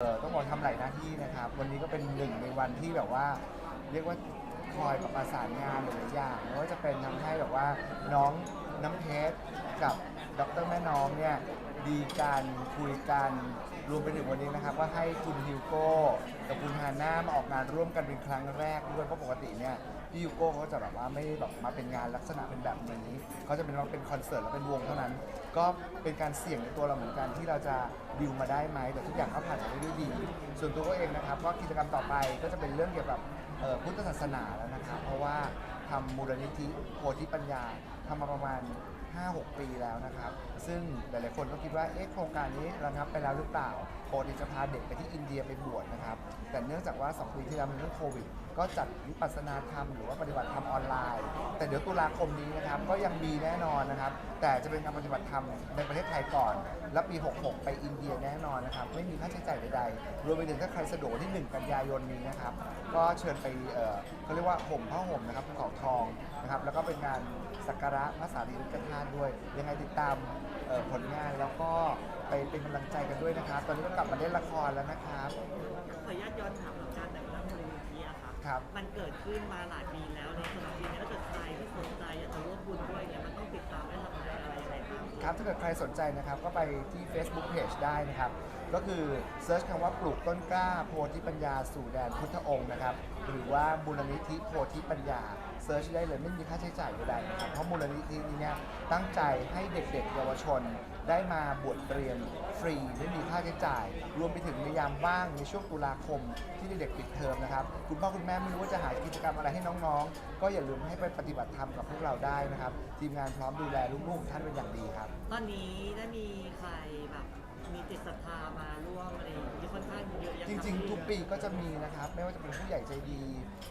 เอ่อต้องบอกทำหลายหน้าที่นะครับ วันนี้ก็เป็นหนึ่งในวันที่แบบว่า เรียกว่าคอยประสานงานหลายๆอย่างไม่ว่าจะเป็นทำให้แบบว่าน้องน้ำเพชรกับดรแม่น้องเนี่ยดีกันคุยกัน รวมไปถึงวันนี้นะครับว่าให้คุณฮิวโก้กับคุณฮาน่ามาออกงานร่วมกันเป็นครั้งแรกด้วยเพราะปกติเนี่ยพี่ฮิวโก้เขาจะแบบว่าไม่แบบมาเป็นงานลักษณะเป็นแบบนี้เขาจะเป็นว่าเป็นคอนเสิร์ตแล้วเป็นวงเท่านั้น ก็เป็นการเสี่ยงในตัวเราเหมือนกันที่เราจะดิวมาได้ไหมแต่ทุกอย่างก็ผ่านไปได้ด้วยดี ส่วนตัวก็เองนะครับก็กิจกรรมต่อไปก็จะเป็นเรื่องเกี่ยวกับเอ่อพุทธศาสนาแล้วนะครับ เพราะว่าทำมูลนิธิโพธิปัญญาทำมาประมาณ 5-6 ปีแล้วนะครับ ซึ่งหลายๆคนก็คิดว่าเอ๊ะโครงการนี้ระงับไปแล้วหรือเปล่าปกติจะพาเด็กไปที่อินเดียไปบวชนะครับ แต่เนื่องจากว่า 2 ปีที่แล้วมันเรื่องโควิด ก็จัดวิปัสสนาธรรมหรือว่าปฏิบัติธรรมออนไลน์ แต่เดี๋ยวตุลาคมนี้นะครับก็ยังมีแน่นอนนะครับ แต่จะเป็นการปฏิบัติธรรมในประเทศไทยก่อน แล้วปี 66 ไปอินเดียแน่นอนนะครับ ไม่มีค่าใช้จ่ายใดๆ รวมไปถึงถ้าใครสะดวกวันที่ 1 กันยายนนี้นะครับ ก็เชิญไปเอ่อเขาเรียกว่าห่มผ้าห่มนะครับภูเขาทองนะครับ แล้วก็เป็นงาน สักการะพระสารีริกธาตุด้วย ยังไงติดตามเอ่อผลงานแล้วก็ไปเป็นกำลังใจกันด้วยนะครับ ตอนนี้ก็กลับมาเล่นละครแล้วนะครับขออนุญาตย้อนถามกับการแต่งตั้งมูลนิธิอะครับครับ มันเกิดขึ้นมาหลายปีแล้วในสำหรับปีนี้ถ้าเกิดใครที่สนใจอยากจะร่วมบุญด้วยเนี่ยมันต้องติดตามได้ทำอะไรอะไรยังไงบ้าง ครับถ้าเกิดใครสนใจนะครับก็ไปที่ Facebook Page ได้นะครับ ก็คือเซิร์ชคำว่าปลูกต้นกล้าโพธิปัญญาสู่แดนพุทธองค์นะครับ หรือว่ามูลนิธิโพธิปัญญาเซิร์ชได้เลยไม่มีค่าใช้จ่ายใดๆนะครับเพราะมูลนิธินี้เนี่ยตั้งใจให้เด็กๆเยาวชน ได้มาบวชเรียนฟรีไม่มีค่าใช้จ่าย รวมไปถึงในยามว่างในช่วงตุลาคมที่เด็กๆปิดเทอมนะครับคุณพ่อคุณแม่ไม่รู้ว่าจะหากิจกรรมอะไรให้น้องๆ ก็อย่าลืมให้ไปปฏิบัติธรรมกับพวกเราได้นะครับทีมงานพร้อมดูแลลูกๆท่านเป็นอย่างดีครับ ตอนนี้ได้มีใครแบบ มีจิตศรัทธามาร่วมอะไรอย่างนี้ค่อนข้างเยอะยังจริงๆ ทุกปีก็จะมีนะครับ ไม่ว่าจะเป็นผู้ใหญ่ใจดี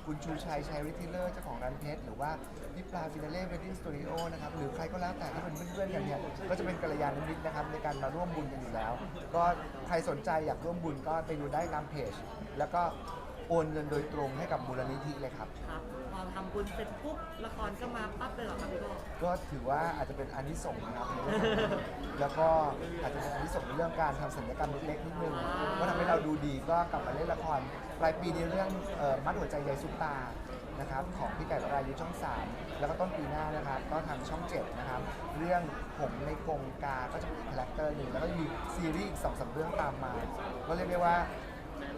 คุณชูชัยชัยริทิเลอร์เจ้าของร้านเพชร หรือว่าพี่ปลาฟินาเล่เวดดิ้งสตูดิโอนะครับ หรือใครก็แล้วแต่ที่เป็นเพื่อนๆกันเนี่ยก็จะเป็นกัลยาณมิตรนะครับ ในการมาร่วมบุญกันอยู่แล้ว ก็ใครสนใจอยากร่วมบุญก็ไปดูได้ตามเพจ แล้วก็ โอนเงินโดยตรงให้กับมูลนิธิเลยครับ ครับพอทำบุญเสร็จปุ๊บละครก็มาปั๊บเลยเหรอครับพี่โก้ก็ถือว่าอาจจะเป็นอานิสงส์นะครับในเรื่องของแล้วก็อาจจะเป็นอานิสงส์ในเรื่องการทำศัลยกรรมเล็กๆนิดนึงก็ทำให้เราดูดีก็กลับมาเล่นละครปลายปีนี้เรื่องเอ่อมัดหัวใจยายซุปตานะครับของพี่ไก่วรายุช่อง3แล้วก็ต้นปีหน้านะครับก็ทางช่อง7นะครับเรื่องผมในกรงกาก็จะเป็นอีกคาแรคเตอร์หนึ่งแล้วก็มีซีรีส์อีกสองสามเรื่องตามมา ก็เรียกได้ว่า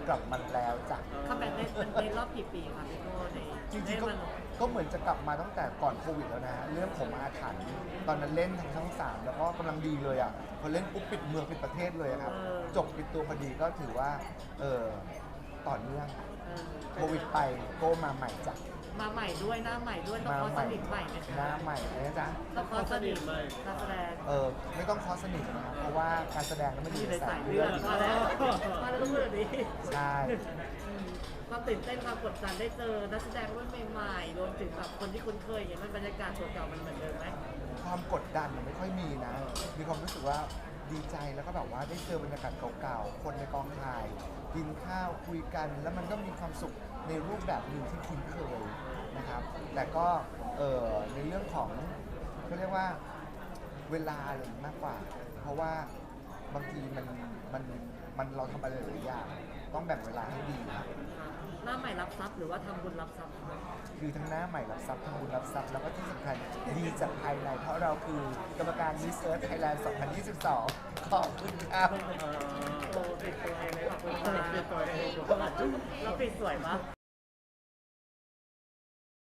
กลับมันแล้วจ้ะคัมแบ็กในในรอบกี่ปีครับพี่โก้ในจริงๆได้ก็มันก็เหมือนจะกลับมาตั้งแต่ก่อนโควิดแล้วนะฮะเรื่องผมอาถรรพ์ตอนนั้นเล่นทางช่องสามแล้วก็กำลังดีเลยอะพอเล่นปุ๊บปิดเมืองปิดประเทศเลยอะครับ จบปิดตัวพอดีก็ถือว่าเออต่อเนื่องเออ โควิดไปโก้มาใหม่จ้ะมาใหม่ด้วยหน้าใหม่ด้วยต้องมาคอสใหม่นิทใหม่ไหมหน้าใหม่เลยนะจ๊ะต้องคอสนิทการแสดงเออไม่ต้องคอสนิทนะครับเพราะว่าการแสดงก็ไม่อดียู่ในในสาสายยเลืเลืออดดมาแล้วมาแล้วต้องพูดแบบนี้ใช่อืมความตื่นเต้นความกดดันได้เจอนักแสดงรุ่นใหม่ๆรวมถึงแบบคนที่คุ้นเคยอย่างเงี้ยมันบรรยากาศเก่าๆมันเหมือนเดิมไหมความกดดันมันไม่ค่อยมีนะ มีความรู้สึกว่า ดีใจแล้วก็แบบว่าได้เจอบรรยากาศเก่าๆ คนในกองถ่าย กินข้าวคุยกัน แล้วมันก็มีความสุขในรูปแบบหนึ่งที่คุ้นเคยนะครับ แต่ก็เออในเรื่องของเขาเรียกว่าเวลาอะไรมากกว่า เพราะว่าบางทีมันมัน มันเราทำอะไรหลายๆอย่างต้องแบ่งเวลาให้ดีหน้าใหม่รับทรัพย์หรือว่าทำบุญรับทรัพย์ครับคือทั้งหน้าใหม่รับทรัพย์ทำบุญรับทรัพย์แล้วก็ที่สำคัญดีจากภายใน เพราะเราคือกรรมการมิสเ r อร์ h ไทยแลนด์ 2022 ขอบคุณครับโอ้ติดตัวเองเลยขอบคุณมากติดตัวเองแล้วปิดสวยปะ